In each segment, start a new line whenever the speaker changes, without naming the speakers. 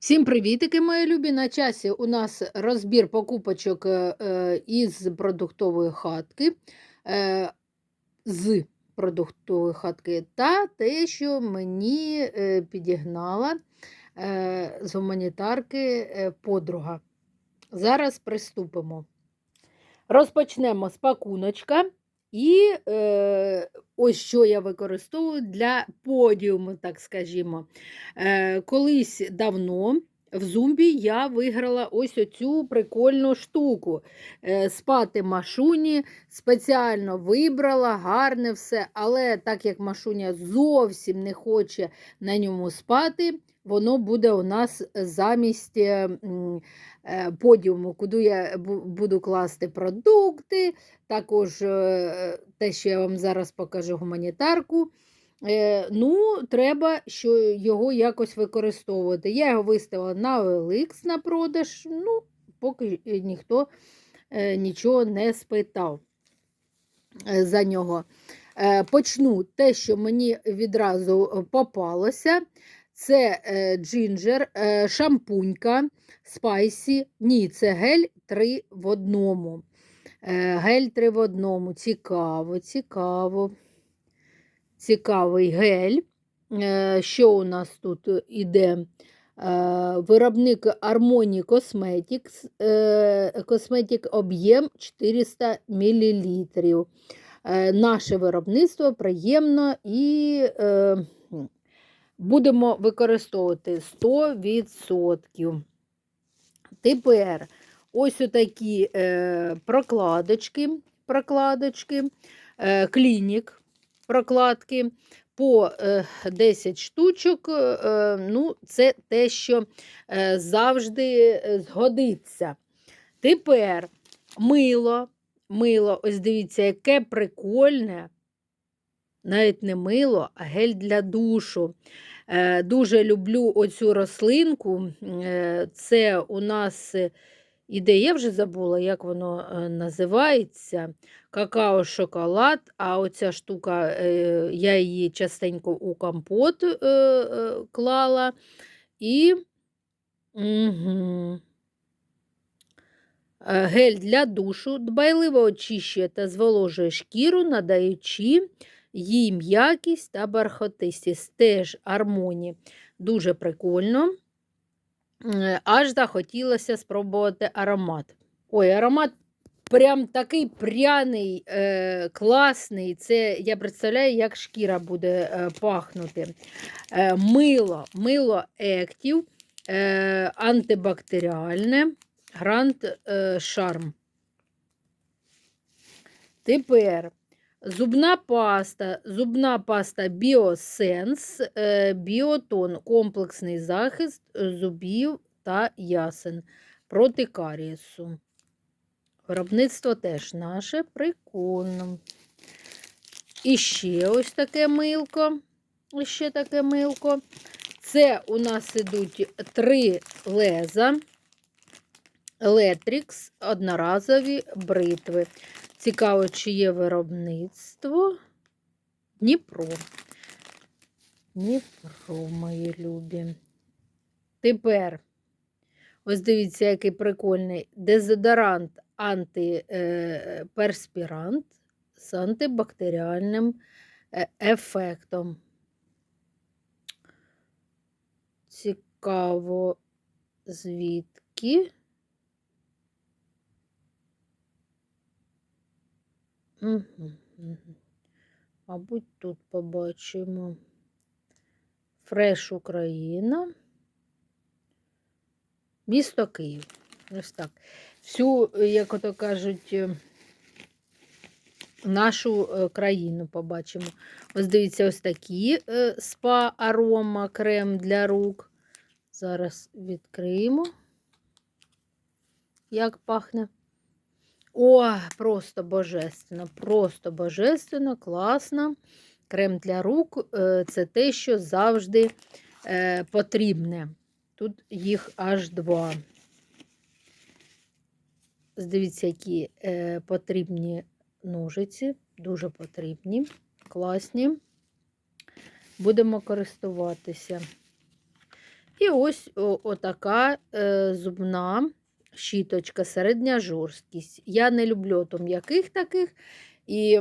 Всім привітики, мої любі! На часі у нас розбір покупочок е, е, із продуктової хатки, е, з продуктової хатки, та те, що мені підігнала з гуманітарки подруга. Зараз приступимо. Розпочнемо з пакуночка. І е, ось що я використовую для подіуму, так скажімо. Е, Колись давно в зумбі я виграла ось оцю прикольну штуку. Е, спати Машуні спеціально вибрала, гарне все, але так як Машуня зовсім не хоче на ньому спати, воно буде у нас замість е, е, подіуму, куди я буду класти продукти, також е, те, що я вам зараз покажу гуманітарку. Ну, треба що його якось використовувати. Я його виставила на OLX на продаж, ну, поки ніхто нічого не спитав за нього. Почну те, що мені відразу попалося. Це е, джинджер, е, шампунька, спайсі. Ні, це гель 3 в одному. Е, гель 3 в одному. Цікаво, цікаво. Цікавий гель. Що у нас тут іде? Виробник Harmony Cosmetics. Косметик об'єм 400 мл. Наше виробництво приємно і будемо використовувати 100%. Тепер ось отакі е, прокладочки, прокладочки, е, клінік прокладки по е, 10 штучок. Е, ну, це те, що е, завжди е, згодиться. Тепер мило. Мило, ось дивіться, яке прикольне. Навіть не мило, а гель для душу. Е, дуже люблю оцю рослинку. Е, це у нас е, іде, я вже забула, як воно називається. Какао-шоколад, а оця штука, я її частенько у компот клала. І угу. Гель для душу дбайливо очищує та зволожує шкіру, надаючи їй м'якість та бархатистість. Теж армоні. Дуже прикольно. Аж захотілося спробувати аромат. Ой, аромат прям такий пряний, е, класний. Це я представляю, як шкіра буде е, пахнути. Е, мило, мило Active, е, антибактеріальне. Гранд е, Шарм. Тепер зубна паста, зубна паста Біосенс, е, Біотон, комплексний захист зубів та ясен проти карієсу. Виробництво теж наше прикольно. І ще ось таке милко. Ще таке милко. Це у нас ідуть три леза. Електрикс, одноразові бритви. Цікаво, чи є виробництво. Дніпро. Дніпро, мої любі. Тепер, ось дивіться, який прикольний дезодорант антиперспірант з антибактеріальним е, ефектом. Цікаво, звідки. Угу, угу. Мабуть, тут побачимо Фреш Україна. Місто Київ. Ось так. Всю, як ото кажуть, е, нашу е, країну побачимо. Ось дивіться, ось такі е, спа арома крем для рук. Зараз відкриємо, як пахне. О, просто божественно, просто божественно, класно. Крем для рук е, це те, що завжди е, потрібне. Тут їх аж два. Дивіться, які е, потрібні ножиці, дуже потрібні, класні. Будемо користуватися. І ось отака е, зубна щіточка, середня жорсткість. Я не люблю то м'яких таких, і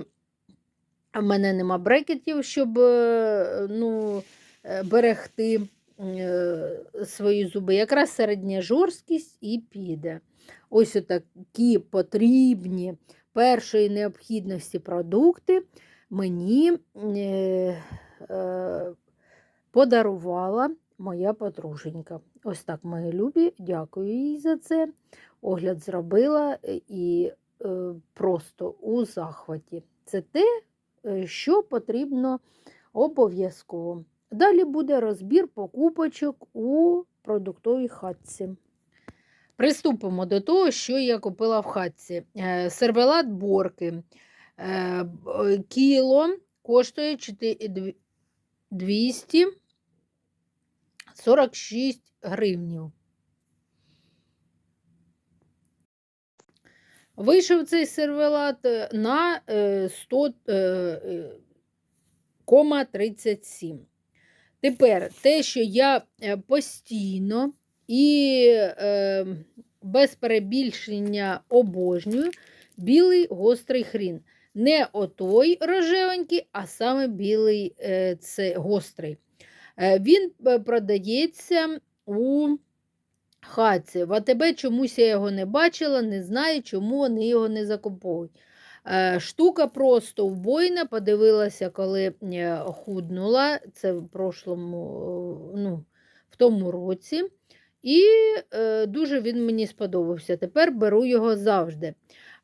в мене нема брекетів, щоб е, ну, е, берегти е, свої зуби. Якраз середня жорсткість і піде. Ось такі потрібні першої необхідності продукти мені подарувала моя подруженька. Ось так, мої любі, дякую їй за це. Огляд зробила е, і е, просто у захваті. Це те, е, що потрібно обов'язково. Далі буде розбір покупочок у продуктовій хатці. Приступимо до того, що я купила в хатці. Е, Сервелат борки. Кіло коштує 4 246 гривнів. Вийшов цей сервелат е, на е, 100, е, е, кома 37. Тепер те, що я постійно і без перебільшення обожнюю білий гострий хрін. Не отой рожевенький, а саме білий це гострий. Е, Він е, продається у хатці. В АТБ чомусь я його не бачила, не знаю, чому вони його не закуповують. Е, Штука просто вбойна, подивилася, коли худнула. Це в прошлому, ну, в тому році. І е, дуже він мені сподобався. Тепер беру його завжди.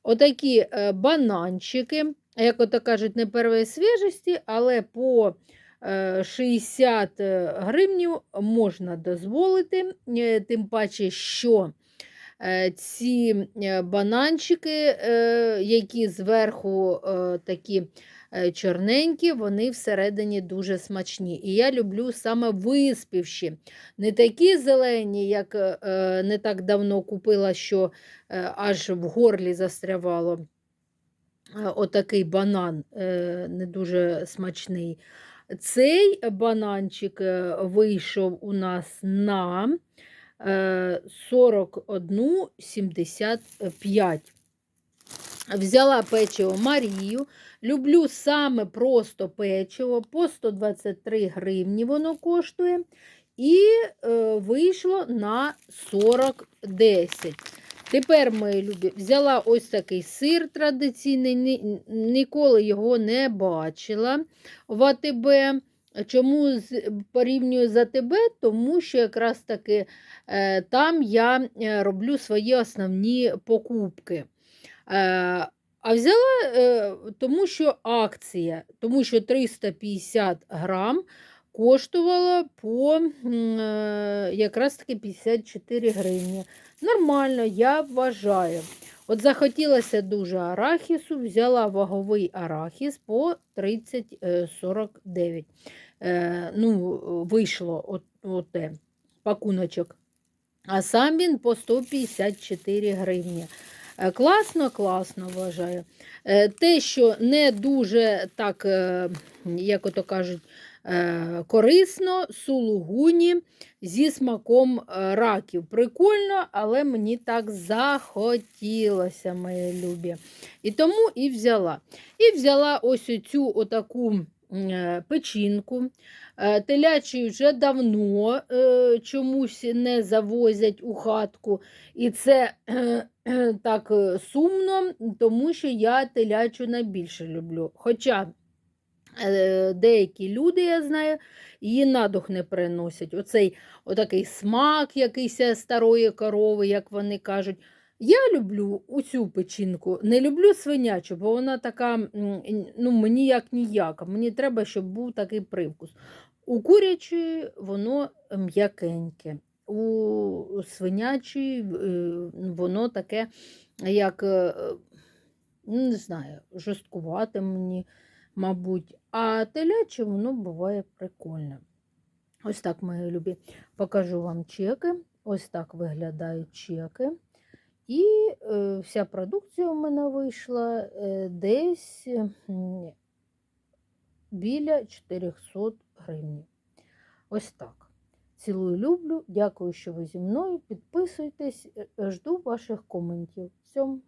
Отакі бананчики, як ото кажуть, не первої свіжості, але по 60 гривнів можна дозволити, е, тим паче, що е, ці е, бананчики, е, які зверху е, такі е, чорненькі, вони всередині дуже смачні. І я люблю саме виспівші. Не такі зелені, як е, не так давно купила, що е, аж в горлі застрявало. Е, Отакий банан е, не дуже смачний. Цей бананчик е, вийшов у нас на е, 41,75. Взяла печиво Марію. Люблю саме просто печиво, по 123 гривні воно коштує. І е, вийшло на 40,10. Тепер, мої любі, взяла ось такий сир традиційний, ні- ніколи його не бачила в АТБ. Чому порівнюю з АТБ? Тому що якраз таки е, там я е, роблю свої основні покупки. Е, а взяла, тому що акція, тому що 350 грам коштувала по е, якраз таки 54 гривні. Нормально, я вважаю. От захотілося дуже арахісу, взяла ваговий арахіс по 30,49. Е, ну, вийшло от, оте, пакуночок. А сам він по 154 гривні. Е, Класно, класно вважаю. Е, Те, що не дуже так, е, як ото кажуть, е, корисно, сулугуні зі смаком е, раків. Прикольно, але мені так захотілося, мої любі. І тому і взяла. І взяла ось цю отаку е, печінку. Е, Телячий вже давно е, чомусь не завозять у хатку. І це е, е, так е, сумно, тому що я телячу найбільше люблю. Хоча е, деякі люди, я знаю, її на дух не переносять. Оцей отакий смак якийсь старої корови, як вони кажуть. Я люблю оцю печінку, не люблю свинячу, бо вона така, ну, мені як ніяка. Мені треба, щоб був такий привкус. У курячої воно м'якеньке, у свинячої е, воно таке, як, е, не знаю, жорсткувате мені, мабуть. А теляче воно буває прикольне. Ось так, мої любі. Покажу вам чеки. Ось так виглядають чеки. І е, вся продукція у мене вийшла е, десь м, біля 400 гривень. Ось так. Цілую, люблю. Дякую, що ви зі мною. Підписуйтесь, е, жду ваших коментів. Всьому.